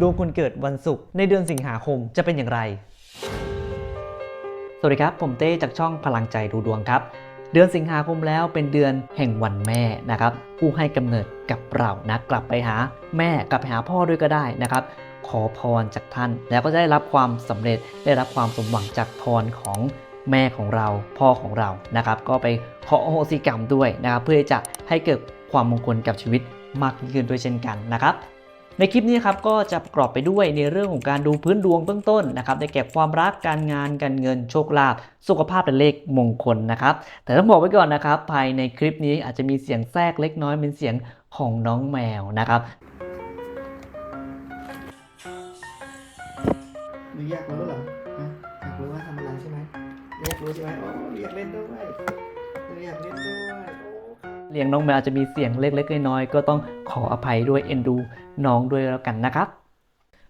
ดวงคนเกิดวันศุกร์ในเดือนสิงหาคมจะเป็นอย่างไร สวัสดีครับ ผมเต้จากช่องพลังใจดูดวงครับ เดือนสิงหาคมแล้วเป็นเดือนแห่งวันแม่นะครับ ผู้ให้กำเนิดกับเรานะกลับไปหาแม่กลับไปหาพ่อด้วยก็ได้นะครับขอพรจากท่าน แล้วก็จะได้รับความสำเร็จได้รับความสมหวังจากพรของแม่ของเราพ่อของเรานะครับ ก็ไปขออโหสิกรรมด้วยนะครับ เพื่อจะให้เกิดความมงคลกับชีวิตมากยิ่งขึ้นด้วยเช่นกันนะครับ ในคลิปนี้ครับก็จะประกอบไปด้วยในเรื่องของการดูพื้นดวงเบื้องต้นนะครับได้แก่ความรักการงานการเงินโชคลาภสุขภาพเป็นเลขมงคลนะครับแต่ต้องบอกไว้ก่อนนะครับ ภายในคลิปนี้อาจจะมีเสียงแทรกเล็กน้อยเป็นเสียงของน้องแมวนะครับหรืออยากรู้เหรอฮะอยากรู้ว่าทำอะไรใช่ไหมอยากรู้ใช่ไหมโอ้อยากเล่นด้วยหนูอยากเล่นด้วย เลี้ยงน้องแมวอาจจะมีเสียงเล็กๆน้อยๆก็ต้องขออภัยด้วยเอ็นดูน้องด้วยแล้วกันนะครับ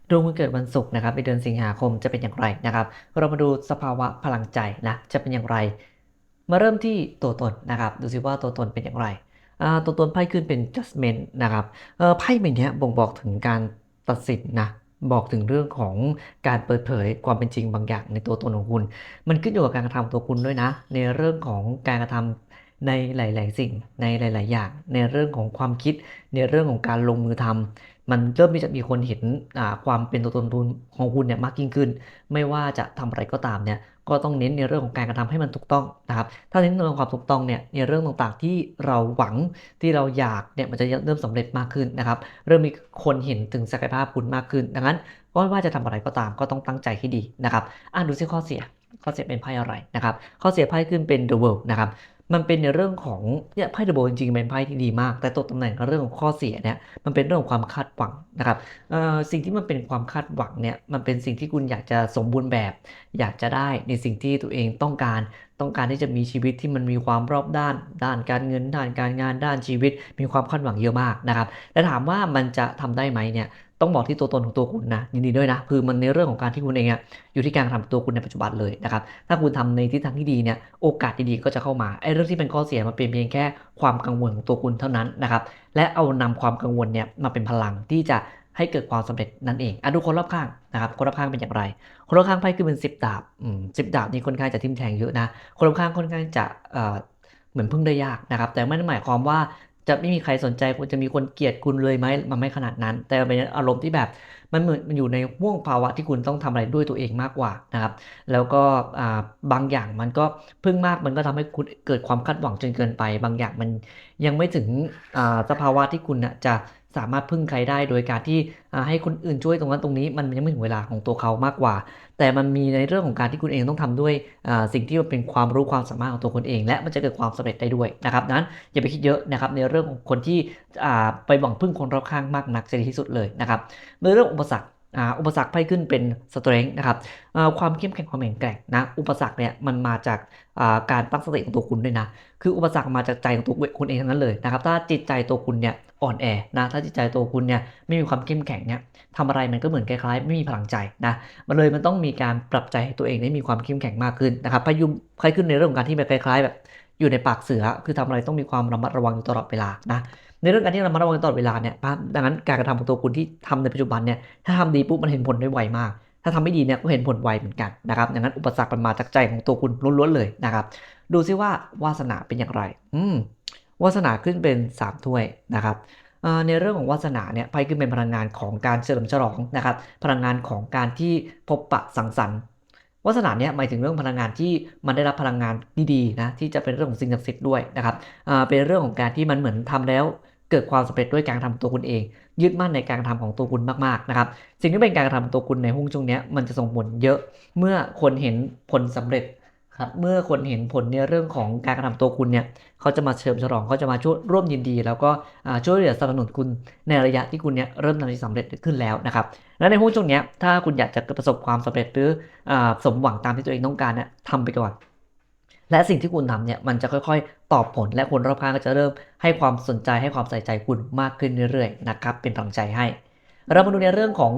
ดวงวันเกิดวันศุกร์นะครับในเดือนสิงหาคมจะเป็นอย่างไรนะครับ เรามาดูสภาวะพลังใจนะจะเป็นอย่างไร มาเริ่มที่ตัวตนนะครับดูซิว่าตัวตนเป็นอย่างไรตัวตนไพ่ขึ้นเป็น judgment นะครับไพ่ใบนี้บ่งบอกถึงการตัดสินนะบอกถึงเรื่องของการเปิดเผยความเป็นจริงบางอย่างในตัวตนของคุณ มันขึ้นอยู่กับการกระทำตัวคุณด้วยนะ ในเรื่องของการกระทำ ในหลาย ๆ สิ่งในหลาย ๆ อย่าง ในเรื่องของความคิดในเรื่องของการลงมือทำมันเริ่มที่จะมีคนเห็นความเป็นตัวตนของคุณเนี่ยมากยิ่งขึ้น ไม่ว่าจะทำอะไรก็ตามเนี่ยก็ต้องเน้นในเรื่องของการกระทำให้มันถูกต้องนะครับ ถ้าเน้นในเรื่องความถูกต้องเนี่ยในเรื่องต่างๆที่เราหวังที่เราอยากเนี่ยมันจะเริ่มสำเร็จมากขึ้นนะครับ เริ่มมีคนเห็นถึงศักยภาพคุณมากขึ้น ดังนั้นก็ไม่ว่าจะทำอะไรก็ตามก็ต้องตั้งใจให้ดีนะครับ อ่านดูซิข้อเสียข้อเสียเป็นไพ่อะไรนะครับ ข้อเสียไพ่ขึ้นเป็น The World นะครับ มันเป็นในเรื่องของเนี่ยไพ่ The World จริงๆเป็นไพ่ที่ดีมาก แต่ตัวตำแหน่งกับเรื่องของข้อเสียเนี่ยมันเป็นเรื่องของความคาดหวังนะครับสิ่งที่มันเป็นความคาดหวังเนี่ยมันเป็นสิ่งที่คุณอยากจะสมบูรณ์แบบ อยากจะได้ในสิ่งที่ตัวเองต้องการต้องการที่จะมีชีวิตที่มันมีความรอบด้าน ด้านการเงิน ด้านการงาน ด้านชีวิต มีความคาดหวังเยอะมากนะครับ แต่ถามว่ามันจะทำได้ไหมเนี่ย ต้องบอกที่ตัวตนของตัวคุณนะยินดีด้วยนะคือมันในเรื่องของการที่คุณเองอะอยู่ที่การทำตัวคุณในปัจจุบันเลยนะครับถ้าคุณทำในทิศทางที่ดีเนี่ยโอกาสดีๆก็จะเข้ามาไอ้เรื่องที่เป็นข้อเสียมันเป็นเพียงแค่ความกังวลของตัวคุณเท่านั้นนะครับและเอานำความกังวลเนี่ยมาเป็นพลังที่จะให้เกิดความสำเร็จนั่นเองอะดูคนรอบข้างนะครับ คนรอบข้างเป็นอย่างไร คนรอบข้างไพ่คือเป็นสิบดาบอืมสิบดาบนี่ค่อนข้างจะทิ่มแทงเยอะนะ คนรอบข้างค่อนข้างจะเอ่อเหมือนพึ่งได้ยากนะครับ แต่ไม่ได้หมายความว่า จะไม่มีใครสนใจคุณจะมีคนเกลียดคุณเลยไหมมันไม่ขนาดนั้น แต่มันเป็นอารมณ์ที่แบบมันเหมือนมันอยู่ในห่วงภาวะที่คุณต้องทำอะไรด้วยตัวเองมากกว่านะครับ แล้วก็บางอย่างมันก็พึ่งมากมันก็ทำให้คุณเกิดความคาดหวังจนเกินไป บางอย่างมันยังไม่ถึงอ่าสภาวะที่คุณนะจะ สามารถพึ่งใครได้โดยการที่ให้คนอื่นช่วยตรงนั้นตรงนี้มันยังไม่ถึงเวลาของตัวเขามากกว่า แต่มันมีในเรื่องของการที่คุณเองต้องทำด้วยสิ่งที่มันเป็นความรู้ความสามารถของตัวคนเอง และมันจะเกิดความสำเร็จได้ด้วยนะครับนั้นอย่าไปคิดเยอะนะครับในเรื่องของคนที่ไปหวังพึ่งคนรอบข้างมากนักจะดีที่สุดเลยนะครับในเรื่องอุปสรรค อุปสรรคไพ่ขึ้นเป็น strength นะครับความเข้มแข็งความแข็งแกร่งนะอุปสรรคเนี่ยมันมาจากการตั้งสติของตัวคุณด้วยนะคืออุปสรรคมาจากใจของตัวคุณเองทั้งนั้นเลยนะครับถ้าจิตใจตัวคุณเนี่ยอ่อนแอนะถ้าจิตใจตัวคุณเนี่ยไม่มีความเข้มแข็งเนี่ยทำอะไรมันก็เหมือนคล้ายๆ ไม่มีพลังใจนะมันเลยมันต้องมีการปรับใจให้ตัวเองได้มีความเข้มแข็งมากขึ้นนะครับพายุคล้ายขึ้นในเรื่องของการที่แบบคล้ายๆแบบ อยู่ในปากเสือ คือทำอะไรต้องมีความระมัดระวังอยู่ตลอดเวลานะในเรื่องการที่ระมัดระวังตลอดเวลาเนี่ยดังนั้นการกระทำของตัวคุณที่ทำในปัจจุบันเนี่ยถ้าทำดีปุ๊บมันเห็นผลได้ไวมาก ถ้าทำไม่ดีเนี่ยก็เห็นผลไวเหมือนกันนะครับดังนั้นอุปสรรคมันมาจากใจของตัวคุณล้วนๆเลยนะครับดูซิว่าวาสนาเป็นอย่างไร อืมวาสนาขึ้นเป็น 3 ถ้วยนะครับในเรื่องของวาสนาเนี่ยไพ่ขึ้นเป็นพลังงานของการเฉลิมฉลองนะครับ พลังงานของการที่พบปะสังสรรค์ วาสนาเนี่ยหมายถึงเรื่องพลังงานที่มันได้รับพลังงานดีๆนะที่จะเป็นเรื่องของสิ่งศักดิ์สิทธิ์ด้วยนะครับเป็นเรื่องของการที่มันเหมือนทำแล้วเกิดความสำเร็จด้วยการทำตัวคุณเอง ยึดมั่นในการกระทำของตัวคุณมากๆนะครับสิ่งที่เป็นการทำของตัวคุณในหุ้งช่วงนี้มันจะส่งผลเยอะเมื่อคนเห็นผลสำเร็จ ครับเมื่อคนเห็นผลในเรื่องของการกระทำตัวคุณเนี่ยเขาจะมาเฉลิมฉลองเขาจะมาช่วยร่วมยินดี แล้วก็ช่วยเหลือสนับสนุนคุณในระยะที่คุณเนี่ยเริ่มทำสำเร็จขึ้นแล้วนะครับและในหุ้นช่วงนี้ถ้าคุณอยากจะประสบความสำเร็จหรืออสมหวังตามที่ตัวเองต้องการเนี่ยทำไปก่อน และสิ่งที่คุณทำเนี่ยมันจะค่อยๆ ตอบผลและคนรอบข้างก็จะเริ่มให้ความสนใจให้ความใส่ใจคุณมากขึ้นเรื่อยๆนะครับเป็นกำลังใจให้ เรามาดูในเรื่องของ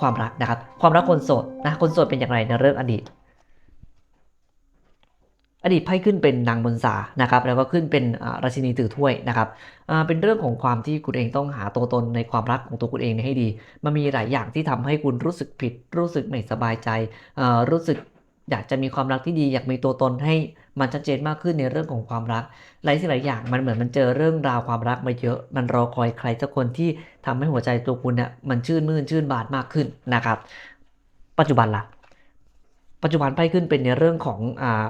ความรักนะครับความรักคนโสดนะคนโสดเป็นอย่างไรในเรื่องอดีต อดีตไพ่ขึ้นเป็นนางบนสานะครับแล้วก็ขึ้นเป็นราชินีถือถ้วยนะครับเป็นเรื่องของความที่คุณเองต้องหาตัวตนในความรักของตัวคุณเองให้ดี มันมีหลายอย่างที่ทำให้คุณรู้สึกผิด รู้สึกไม่สบายใจรู้สึกอยากจะมีความรักที่ดีอยากมีตัวตนให้มันชัดเจนมากขึ้นในเรื่องของความรักหลายสิ่งหลายอย่างมันเหมือนมันเจอเรื่องราวความรักมาเยอะ มันรอคอยใครสักคนที่ทำให้หัวใจตัวคุณเนี่ยมันชื่นมื่นชื่นบานมากขึ้นนะครับ ปัจจุบันล่ะ ปัจจุบันไพ่ขึ้นเป็นในเรื่องของอ่า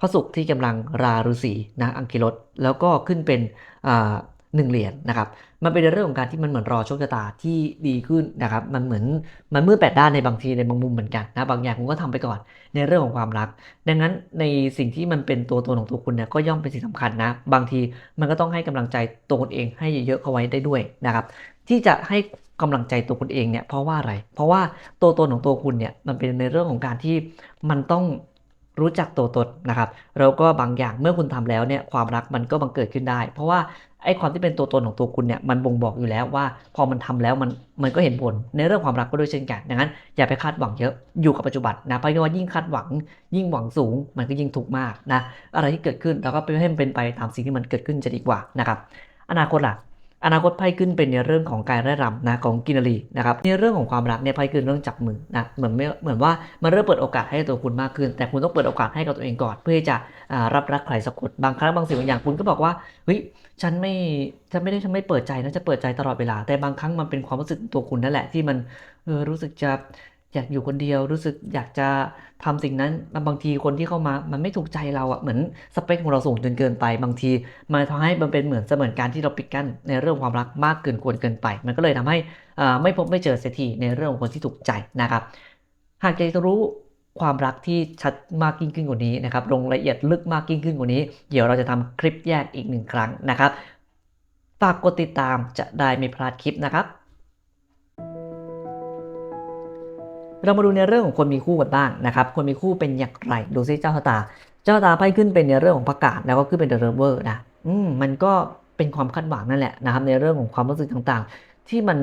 พระศุกร์ที่กำลังราฤษีนะอังคิรสแล้วก็ขึ้นเป็นหนึ่งเหรียญนะครับ มันเป็นในเรื่องของการที่มันเหมือนรอโชคชะตาที่ดีขึ้นนะครับ มันเหมือนมันมืดแปดด้านในบางทีในบางมุมเหมือนกันนะ บางอย่างคุณก็ทำไปก่อนในเรื่องของความรัก ดังนั้นในสิ่งที่มันเป็นตัวตนของตัวคุณเนี่ยก็ย่อมเป็นสิ่งสำคัญนะ บางทีมันก็ต้องให้กำลังใจตัวคุณเองให้เยอะๆเข้าไว้ได้ด้วยนะครับ ที่จะให้กำลังใจตัวคุณเองเนี่ยเพราะว่าอะไร เพราะว่าตัวตนของตัวคุณเนี่ยมันเป็นในเรื่องของการที่มันต้อง รู้จักตัวตนนะครับแล้วก็บางอย่างเมื่อคุณทำแล้วเนี่ยความรักมันก็บังเกิดขึ้นได้ เพราะว่าไอ้ความที่เป็นตัวตนของตัวคุณเนี่ยมันบ่งบอกอยู่แล้วว่า พอมันทำแล้วมันมันก็เห็นผลในเรื่องความรักก็ด้วยเช่นกันดังนั้นอย่าไปคาดหวังเยอะอยู่กับปัจจุบันนะเพราะว่ายิ่งคาดหวัง ยิ่งหวังสูง มันก็ยิ่งทุกข์มากนะอะไรที่เกิดขึ้นเราก็ไปให้มันเป็นไปตามสิ่งที่มันเกิดขึ้นจะดีกว่านะครับอนาคตล่ะ อนาคตไพ่ขึ้นเป็นในเรื่องของการไร่รำนะของกินรีนะครับในเรื่องของความรักเนี่ยไพ่ขึ้นเรื่องจับมือนะเหมือนไม่เหมือนว่ามันเริ่มเปิดโอกาสให้ตัวคุณมากขึ้น แต่คุณต้องเปิดโอกาสให้กับตัวเองก่อน เพื่อจะรับรักใครสักคนบางครั้งบางสิ่งบางอย่างคุณก็บอกว่าเฮ้ยฉันไม่ฉันไม่ได้ฉันไม่เปิดใจนะจะเปิดใจตลอดเวลา แต่บางครั้งมันเป็นความรู้สึกตัวคุณนั่นแหละที่มันเออรู้สึกจะ อยากอยู่คนเดียวรู้สึกอยากจะทำสิ่งนั้นบางทีคนที่เข้ามามันไม่ถูกใจเราอะเหมือนสเปคของเราสูงจนเกินไป บางทีมันทำให้มันเป็นเหมือนเสมือนการที่เราปิดกั้นในเรื่องความรักมากเกินควรเกินไป มันก็เลยทำให้อ่าไม่พบไม่เจอเสียทีในเรื่องของคนที่ถูกใจนะครับ หากอยากจะรู้ความรักที่ชัดมากยิ่งขึ้นกว่านี้นะครับลงรายละเอียดลึกมากยิ่งขึ้นกว่านี้ เดี๋ยวเราจะทำคลิปแยกอีกหนึ่งครั้งนะครับฝากกดติดตามจะได้ไม่พลาดคลิปนะครับ เรามาดูในเรื่องของคนมีคู่กันบ้างนะครับ คนมีคู่เป็นอย่างไร ดูซิเจ้าชะตา เจ้าชะตาไพ่ขึ้นเป็นในเรื่องของประกาศ แล้วก็ขึ้นเป็นเดอะเรเวอร์นะ อืม มันก็เป็นความคาดหวังนั่นแหละนะครับ ในเรื่องของความรู้สึกต่างๆ ที่มัน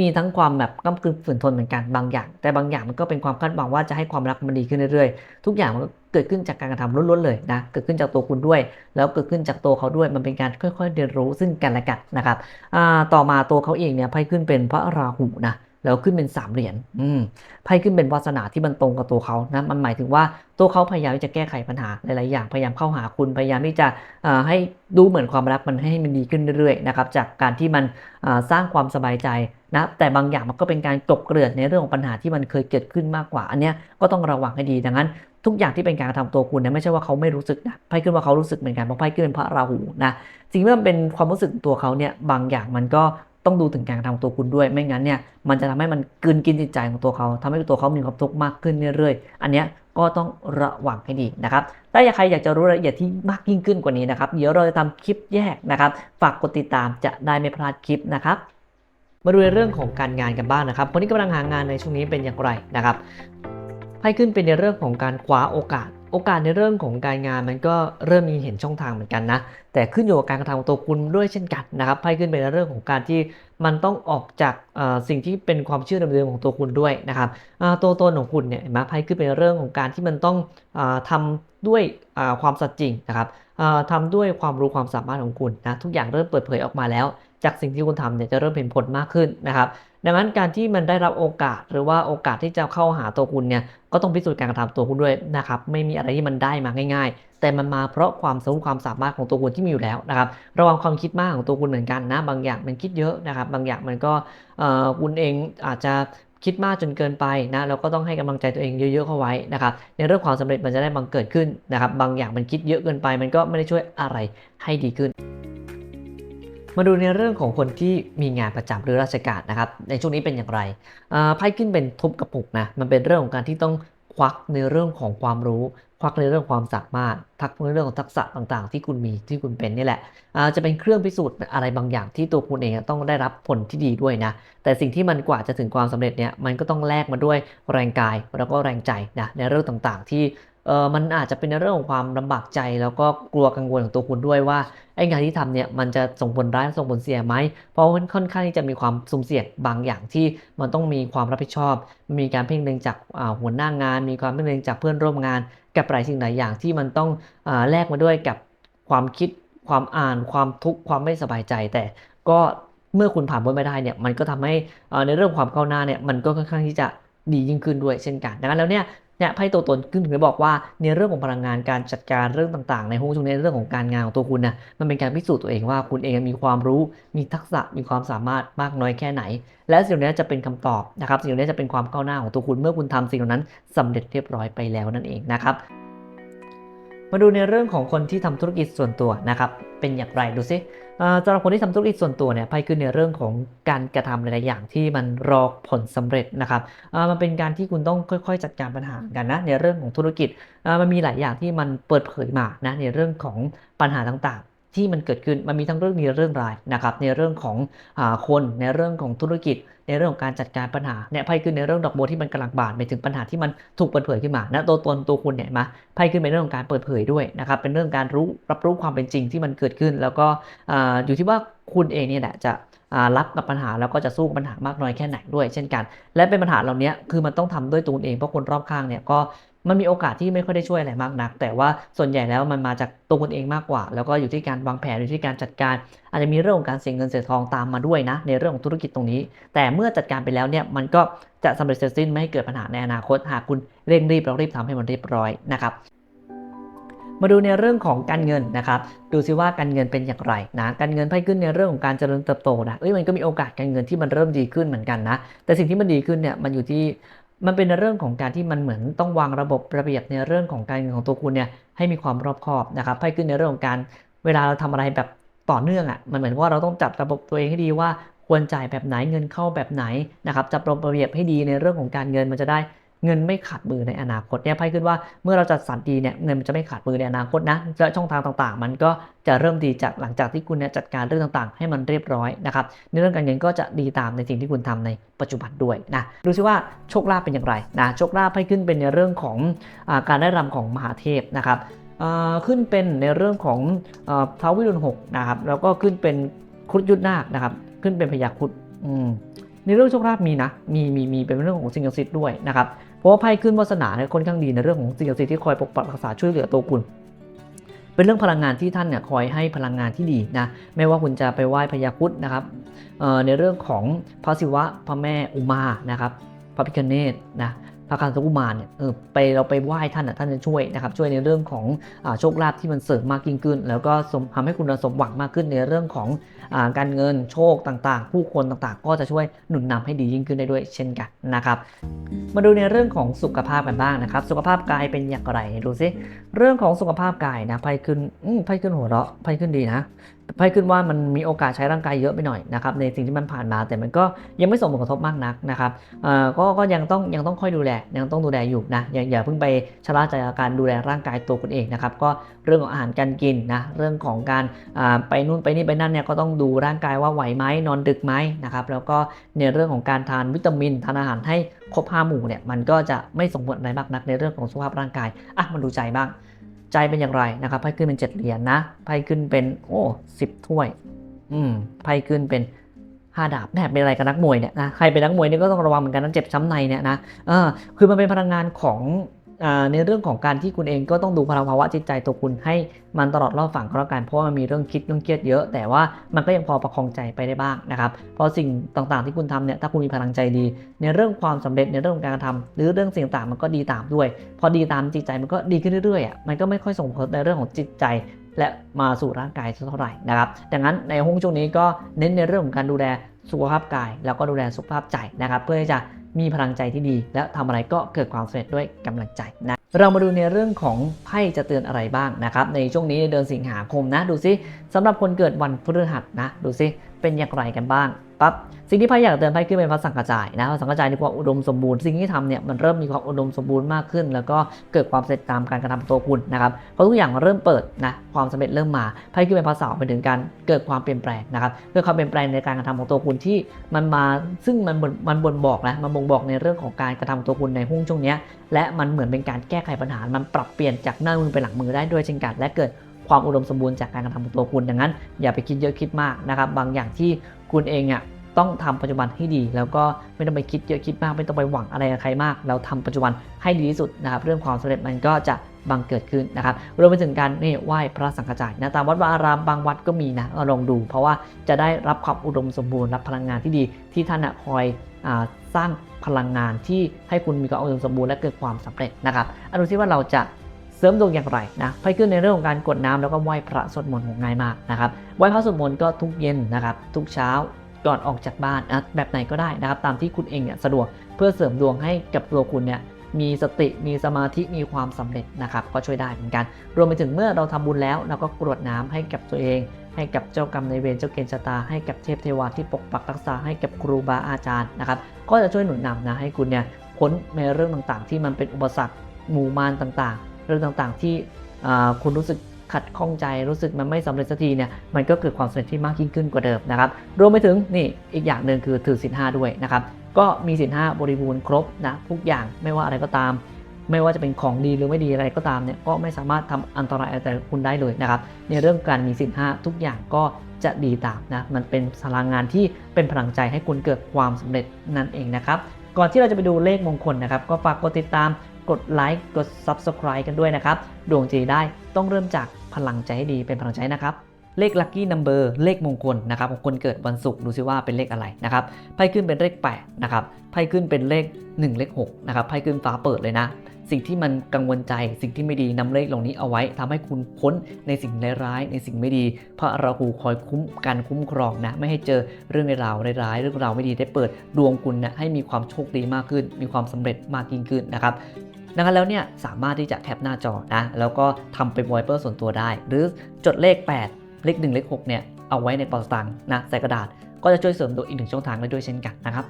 มีทั้งความแบบก้ากึ่งฝืนทนเหมือนกันบางอย่าง แต่บางอย่างมันก็เป็นความคาดหวังว่าจะให้ความรักมันดีขึ้นเรื่อยๆ ทุกอย่างมันก็เกิดขึ้นจากการกระทำล้วนๆเลยนะ เกิดขึ้นจากตัวคุณด้วย แล้วเกิดขึ้นจากตัวเขาด้วย มันเป็นการค่อยๆเรียนรู้ซึ่งกันและกันนะครับอ่าต่อมาตัวเขาเองเนี่ยไพ่ขึ้นเป็นพระราหูนะ แล้วขึ้นเป็นสามเหรียญไพ่ขึ้นเป็นวาสนาที่มันตรงกับตัวเขานะ มันหมายถึงว่าตัวเขาพยายามที่จะแก้ไขปัญหาหลาย ๆ อย่าง พยายามเข้าหาคุณ พยายามที่จะให้ดูเหมือนความรักมันให้มันดีขึ้นเรื่อย ๆ นะครับ จากการที่มันสร้างความสบายใจนะ แต่บางอย่างมันก็เป็นการกลบเกลื่อนในเรื่องของปัญหาที่มันเคยเกิดขึ้นมากกว่า อันเนี้ยก็ต้องระวังให้ดี ดังนั้น ทุกอย่างที่เป็นการกระทำตัวคุณเนี่ยไม่ใช่ว่าเขาไม่รู้สึกนะ ไพ่ขึ้นว่าเขารู้สึกเหมือนกัน เพราะไพ่ขึ้นเป็นพระราหูนะ สิ่งที่มันเป็นความรู้สึกตัวเขาเนี่ย บางอย่างมันก็ ต้องดูถึงการกระทำตัวคุณด้วย ไม่งั้นเนี่ยมันจะทำให้มันกลืนกินจิตใจของตัวเขาทำให้ตัวเขามีความทุกข์มากขึ้นเรื่อยๆ อันเนี้ยก็ต้องระวังให้ดีนะครับ ถ้าอยากใครอยากจะรู้รายละเอียดที่มากยิ่งขึ้นกว่านี้นะครับ เดี๋ยวเราจะทำคลิปแยกนะครับ ฝากกดติดตามจะได้ไม่พลาดคลิปนะครับ มาดูในเรื่องของการงานกันบ้างนะครับ คนที่กำลังหางานในช่วงนี้เป็นอย่างไรนะครับ ให้ขึ้นเป็นในเรื่องของการคว้าโอกาส โอกาสในเรื่องของการงานมันก็เริ่มมีเห็นช่องทางเหมือนกันนะ แต่ขึ้นอยู่กับการกระทำของตัวคุณด้วยเช่นกันนะครับให้ขึ้นเป็นในเรื่องของการที่มันต้องออกจากสิ่งที่เป็นความเชื่อเดิมๆของตัวคุณด้วยนะครับตัวตนของคุณเนี่ยเห็นไพ่ขึ้นเป็นเรื่องของการที่มันต้องอาทำด้วยความสัตย์จริงนะครับอ่าทำด้วยความรู้ความสามารถของคุณนะทุกอย่างเริ่มเปิดเผยออกมาแล้ว จากสิ่งที่คุณทำเนี่ยจะเริ่มเห็นผลมากขึ้นนะครับ ดังนั้นการที่มันได้รับโอกาสหรือว่าโอกาสที่จะเข้าหาตัวคุณเนี่ยก็ต้องพิสูจน์การกระทำตัวคุณด้วยนะครับไม่มีอะไรที่มันได้มาง่าย ๆ แต่มันมาเพราะความสามารถความสามารถของตัวคุณที่มีอยู่แล้วนะครับระวังความคิดมากของตัวคุณเหมือนกันนะบางอย่างมันคิดเยอะนะครับบางอย่างมันก็คุณเองอาจจะคิดมากจนเกินไปนะเราก็ต้องให้กำลังใจตัวเองเยอะๆเข้าไว้นะครับในเรื่องความสำเร็จมันจะได้บังเกิดขึ้นนะครับบางอย่างมันคิดเยอะเกินไป มันก็ไม่ได้ช่วยอะไรให้ดีขึ้น มาดูในเรื่องของคนที่มีงานประจำหรือราชการนะครับ ในช่วงนี้เป็นอย่างไรไพ่ขึ้นเป็นทุบกระปุกนะ มันเป็นเรื่องของการที่ต้องควักในเรื่องของความรู้ ควักในเรื่องความสามารถ ทักในเรื่องของทักษะต่างๆ ที่คุณมีที่คุณเป็นนี่แหละจะเป็นเครื่องพิสูจน์อะไรบางอย่างที่ตัวคุณเองต้องได้รับผลที่ดีด้วยนะ แต่สิ่งที่มันกว่าจะถึงความสำเร็จเนี่ย มันก็ต้องแลกมาด้วยแรงกายแล้วก็แรงใจนะ ในเรื่องต่างๆ ที่ เออมันอาจจะเป็นในเรื่องของความลำบากใจ แล้วก็กลัวกังวลของตัวคุณด้วยว่าไอ้งานที่ทำเนี่ยมันจะส่งผลร้ายส่งผลเสียไหมเพราะมันค่อนข้างที่จะมีความสุ่มเสี่ยงบางอย่างที่มันต้องมีความรับผิดชอบ มีการเพ่งเล็งจากหัวหน้างาน มีความเพ่งเล็งจากเพื่อนร่วมงาน กับหลายสิ่งหลายอย่างที่มันต้องอแลกมาด้วยกับความคิดความอ่านความทุกข์ความไม่สบายใจ แต่ก็เมื่อคุณผ่านพ้นไปได้เนี่ยมันก็ทำให้ในเรื่องความก้าวหน้าเนี่ยมันก็ค่อนข้างที่จะดียิ่งขึ้นด้วยเช่นกันดังนั้นแล้วเนี่ย เนี่ยไพ่ตัวตนขึ้นถึงได้บอกว่าในเรื่องของพลังงานการจัดการเรื่องต่างๆ ในห้องช่วงนี้เรื่องของการงานของตัวคุณนะมันเป็นการพิสูจน์ตัวเองว่าคุณเองมีความรู้ มีทักษะมีความสามารถมากน้อยแค่ไหน และสิ่งนี้จะเป็นคำตอบนะครับสิ่งนี้จะเป็นความก้าวหน้าของตัวคุณเมื่อคุณทำสิ่งเหล่านั้นสำเร็จเรียบร้อยไปแล้วนั่นเองนะครับมาดูในเรื่องของคนที่ทำธุรกิจส่วนตัวนะครับเป็นอย่างไรดูซิ สำหรับคนที่ทำธุรกิจส่วนตัวเนี่ยไพ่ขึ้นในเรื่องของการกระทำหลายๆอย่างที่มันรอผลสำเร็จนะครับมันเป็นการที่คุณต้องค่อยๆ จัดการปัญหากันนะในเรื่องของธุรกิจมันมีหลายอย่างที่มันเปิดเผยมานะในเรื่องของปัญหาต่างๆ ที่มันเกิดขึ้นมันมีทั้งเรื่องดีและเรื่องร้ายนะครับในเรื่องของอคนในเรื่องของธุรกิจ ในเรื่องของการจัดการปัญหาเนี่ยไพ่ขึ้นในเรื่องดอกบัวที่มันกำลังบานไปถึงปัญหาที่มันถูกเปิดเผยขึ้นมานะตัวตนตัวคุณเนี่ยมาไพ่ขึ้นเป็นเรื่องของการเปิดเผยด้วยนะครับเป็นเรื่องการรู้รับรู้ความเป็นจริงที่มันเกิดขึ้น แล้วก็อ่าอยู่ที่ว่าคุณเองเนี่ยแหละจะรับกับปัญหาแล้วก็จะสู้ปัญหามากน้อยแค่ไหนด้วย เช่นกัน และเป็นปัญหาเหล่านี้คือมันต้องทำด้วยตัวเองเพราะคนรอบข้างเนี่ยก็ มันมีโอกาสที่ไม่ค่อยได้ช่วยอะไรมากนัก แต่ว่าส่วนใหญ่แล้วมันมาจากตัวคุณเองมากกว่า แล้วก็อยู่ที่การวางแผนอยู่ที่การจัดการ อาจจะมีเรื่องของการเสียเงินเสียทองตามมาด้วยนะ ในเรื่องของธุรกิจตรงนี้ แต่เมื่อจัดการไปแล้วเนี่ยมันก็จะสำเร็จเสร็จสิ้นไม่ให้เกิดปัญหาในอนาคต หากคุณเร่งรีบแล้วรีบทำให้มันเรียบร้อยนะครับมาดูในเรื่องของการเงินนะครับ ดูซิว่าการเงินเป็นอย่างไรนะ การเงินไพ่ขึ้นในเรื่องของการเจริญเติบโตนะ เอ้ยมันก็มีโอกาสการเงินที่มันเริ่มดีขึ้นเหมือนกันนะ แต่สิ่งที่มันดีขึ้นเนี่ยมันอยู่ที่ มันเป็นในเรื่องของการที่มันเหมือนต้องวางระบบระเบียบในเรื่องของการเงินของตัวคุณเนี่ยให้มีความรอบคอบนะครับให้ขึ้นในเรื่องของการเวลาเราทำอะไรแบบต่อเนื่องอะ่ะมันเหมือนว่าเราต้องจัดระบบตัวเองให้ดีว่าควรจ่ายแบบไหนเงินเข้าแบบไหนนะครับจัดระบบระเบียบให้ดีในเรื่องของการเงินมันจะได้ เงินไม่ขาดมือในอนาคตเนี่ยไพ่ขึ้นว่าเมื่อเราจัดสรรดีเนี่ยเงินมันจะไม่ขาดมือในอนาคตนะและช่องทางต่างๆ มันก็จะเริ่มดีจากหลังจากที่คุณเนี่ยจัดการเรื่องต่างๆ ให้มันเรียบร้อยนะครับในเรื่องการเงินก็จะดีตามในสิ่งที่คุณทำในปัจจุบันด้วยนะดูซิว่าโชคลาภเป็นอย่างไรนะโชคลาภให้ขึ้นเป็นในเรื่องของอการได้รำของมหาเทพนะครับขึ้นเป็นในเรื่องของเท้าวิรุณหกนะครับแล้วก็ขึ้นเป็นครุฑยุทธนาคนะครับขึ้นเป็นพญาครุฑในเรื่องโชคลาภมีนะมีมีมีเป็นเรื่องของสิ่งศักดิ์สิทธิ์ด้วยนะครับ เพราะว่าไพ่ขึ้นวาสนาเนี่ยค่อนข้างดีในเรื่องของสิ่งศักดิ์สิทธิ์ที่คอยปกปักรักษาช่วยเหลือตัวคุณเป็นเรื่องพลังงานที่ท่านเนี่ยคอยให้พลังงานที่ดีนะไม่ว่าคุณจะไปไหว้พญาพุธนะครับเอ่อในเรื่องของพระศิวะพระแม่อุมานะครับพระพิฆเนศนะ พระคันธกุมารเนี่ยเออไปเราไปไหว้ท่านอะท่านจะช่วยนะครับช่วยในเรื่องของอโชคลาภที่มันเสริมมากยิ่งขึ้น แล้วก็สมทำให้คุณสมหวังมากขึ้นในเรื่องของอการเงินโชคต่างๆ ผู้คนต่างๆ ก็จะช่วยหนุนนำให้ดียิ่งขึ้นได้ด้วยเช่นกันนะครับ มาดูในเรื่องของสุขภาพกันบ้างนะครับ สุขภาพกายเป็นอย่างไรดูซิเรื่องของสุขภาพกายนะไพ่ขึ้นไพ่ขึ้นหัวเราะไพ่ขึ้นดีนะ ไพ่ขึ้นว่ามันมีโอกาสใช้ร่างกายเยอะไปหน่อยนะครับในสิ่งที่มันผ่านมา แต่มันก็ยังไม่ส่งผลกระทบมากนักนะครับก็ก็ยังต้องยังต้องค่อยดูแลยังต้องดูแลอยู่นะอย่าอย่าเพิ่งไปชะล่าใจกับการดูแลร่างกายตัวคุณเองนะครับก็เรื่องของอาหารการกินนะเรื่องของการไปนู่นไปนี่ไปนั่นเนี่ยก็ต้องดูร่างกายว่าไหวไหมนอนดึกไหมนะครับแล้วก็ในเรื่องของการทานวิตามินทานอาหารให้ครบห้าหมู่เนี่ยมันก็จะไม่ส่งผลอะไรมากนักในเรื่องของสุขภาพร่างกายอะมาดูใจบ้าง ใจเป็นอย่างไรนะครับไพ่ขึ้นเป็น 7 เหรียญนะไพ่ขึ้นเป็นโอ้สิบถ้วย อืมไพ่ขึ้นเป็น5ดาบแน่เป็นอะไรกับนักมวยเนี่ยนะใครเป็นนักมวยเนี่ยก็ต้องระวังเหมือนกันนะเจ็บช้ำในเนี่ยนะเออคือมันเป็นพลังงานของอ่า ในเรื่องของการที่คุณเองก็ต้องดูพลังภาวะจิตใจตัวคุณให้มันตลอดรอบฝั่งก็แล้วกันเพราะว่ามันมีเรื่องคิดเรื่องเครียดเยอะ แต่ว่ามันก็ยังพอประคองใจไปได้บ้างนะครับเพราะสิ่งต่างๆที่คุณทำเนี่ยถ้าคุณมีพลังใจดี ในเรื่องความสำเร็จในเรื่องของการกระทำหรือเรื่องสิ่งต่างมันก็ดีตามด้วย พอดีตามจิตใจมันก็ดีขึ้นเรื่อยๆอะมันก็ไม่ค่อยส่งผลในเรื่องของจิตใจและมาสู่ร่างกายเท่าไหร่นะครับ ดังนั้นในห้องช่วงนี้ก็เน้นในเรื่องของการดูแลสุขภาพกาย แล้วก็ดูแลสุขภาพใจนะครับ เพื่อที่จะ มีพลังใจที่ดี และทำอะไรก็เกิดความสำเร็จด้วยกำลังใจนะเรามาดูในเรื่องของไพ่จะเตือนอะไรบ้างนะครับในช่วงนี้เดือนสิงหาคมนะ ดูซิสำหรับคนเกิดวันพฤหัสนะ ดูซิ เป็นอย่างไรกันบ้างปั๊บสิ่งที่ไพ่อยากเตือนไพ่ขึ้นเป็นพระสังกระจายนะพระสังกระจายมีความอุดมสมบูรณ์สิ่งที่ทำเนี่ยมันเริ่มมีความอุดมสมบูรณ์มากขึ้น แล้วก็เกิดความสำเร็จตามการกระทำของตัวคุณนะครับเพราะทุกอย่างมันเริ่มเปิดนะความสำเร็จเริ่มมาไพ่ขึ้นเป็นภาษาไปถึงการเกิดความเปลี่ยนแปลงนะครับเกิดความเปลี่ยนแปลงในการกระทำของตัวคุณที่มันมาซึ่งมันมันบ่นบอกนะมันบ่งบอกในเรื่องของการกระทำของตัวคุณในหุ้นช่วงนี้และมันเหมือนเป็นการแก้ไขปัญหา มันปรับเปลี่ยนจากหน้ามือไปหลังมือได้ด้วยเช่นกันและเกิด ความอุดมสมบูรณ์จากการกระทำของตัวคุณดังนั้น อย่าไปคิดเยอะคิดมากนะครับ บางอย่างที่คุณเองอะต้องทำปัจจุบันให้ดี แล้วก็ไม่ต้องไปคิดเยอะคิดมากไม่ต้องไปหวังอะไรใครมาก เราทำปัจจุบันให้ดีที่สุดนะครับเรื่องความสำเร็จมันก็จะบังเกิดขึ้นนะครับรวมไปถึงการนี่ไหว้พระสังฆจายนะตามวัดวาอารามบางวัดก็มีนะเราลองดู เพราะว่าจะได้รับความอุดมสมบูรณ์รับพลังงานที่ดีที่ท่านคอยอสร้างพลังงานที่ให้คุณมีความอุดมสมบูรณ์และเกิดความสำเร็จนะครับอันดูที่ว่าเราจะ เสริมดวงอย่างไรนะไปขึ้นในเรื่องของการกดน้ำแล้วก็ไหว้พระสวดมนต์ของง่ายมากนะครับไหว้พระสวดมนต์ก็ทุกเย็นนะครับทุกเช้าก่อนออกจากบ้านนะแบบไหนก็ได้นะครับตามที่คุณเองเนี่ยสะดวกเพื่อเสริมดวงให้กับตัวคุณเนี่ยมีสติมีสมาธิมีความสำเร็จนะครับก็ช่วยได้เหมือนกัน รวมไปถึงเมื่อเราทำบุญแล้วเราก็กรวดน้ำให้กับตัวเอง ให้กับเจ้ากรรมในเวรเจ้าเกณฑ์ชะตาให้กับเทพเทวาที่ปกปักรักษาให้กับครูบาอาจารย์นะครับก็จะช่วยหนุนนำนะให้คุณเนี่ยพ้นในเรื่องต่างๆ ที่มันเป็นอุปสรรคหมู่มารต่างๆ เรื่องต่างๆ ที่คุณรู้สึกขัดข้องใจรู้สึกมันไม่สำเร็จสักทีเนี่ยมันก็เกิดความสำเร็จที่มากยิ่งขึ้นกว่าเดิมนะครับรวมไปถึงนี่อีกอย่างหนึ่งคือถือศีลห้าด้วยนะครับก็มีศีลห้าบริบูรณ์ครบนะทุกอย่างไม่ว่าอะไรก็ตาม ไม่ว่าจะเป็นของดีหรือไม่ดีอะไรก็ตามเนี่ยก็ไม่สามารถทำอันตรายอะไรแต่คุณได้เลยนะครับในเรื่องการมีสินห้าทุกอย่างก็จะดีตามนะมันเป็นพลังงานที่เป็นพลังใจให้คุณเกิดความสำเร็จนั่นเองนะครับก่อนที่เราจะไปดูเลขมงคลนะครับ ก็ฝากกดติดตาม กดไลค์กด Subscribe กันด้วยนะครับ ดวงจีได้ต้องเริ่มจากพลังใจให้ดีเป็นพลังใจนะครับ เลขลัคกี้นัมเบอร์เลขมงคลนะครับของคนเกิดวันศุกร์ดูซิว่าเป็นเลขอะไรนะครับไพ่ขึ้นเป็นเลข8นะครับไพ่ขึ้นเป็นเลข 1 เลข6นะครับไพ่ขึ้นฟ้าเปิดเลยนะสิ่งที่มันกังวลใจสิ่งที่ไม่ดีนำเลขเหล่านี้เอาไว้ทำให้คุณพ้นในสิ่งร้ายในสิ่งไม่ดี พระราหูคอยคุ้มกันคุ้มครองนะ ไม่ให้เจอเรื่องราวร้ายๆเรื่องราวไม่ดีได้เปิดดวงคุณนะให้มีความโชคดีมากขึ้น มีความสำเร็จมากยิ่งขึ้นนะครับ ดังนั้นแล้วเนี่ยสามารถที่จะแคปหน้าจอนะแล้วก็ทำเป็นไวเปอร์ส่วนตัวได้ หรือจดเลข 8 เลข 1 เลข6เนี่ยเอาไว้ในกระเป๋าสตังค์นะใส่กระดาษก็จะช่วยเสริมดวงอีกหนึ่งช่องทางได้ด้วยเช่นกันนะครับ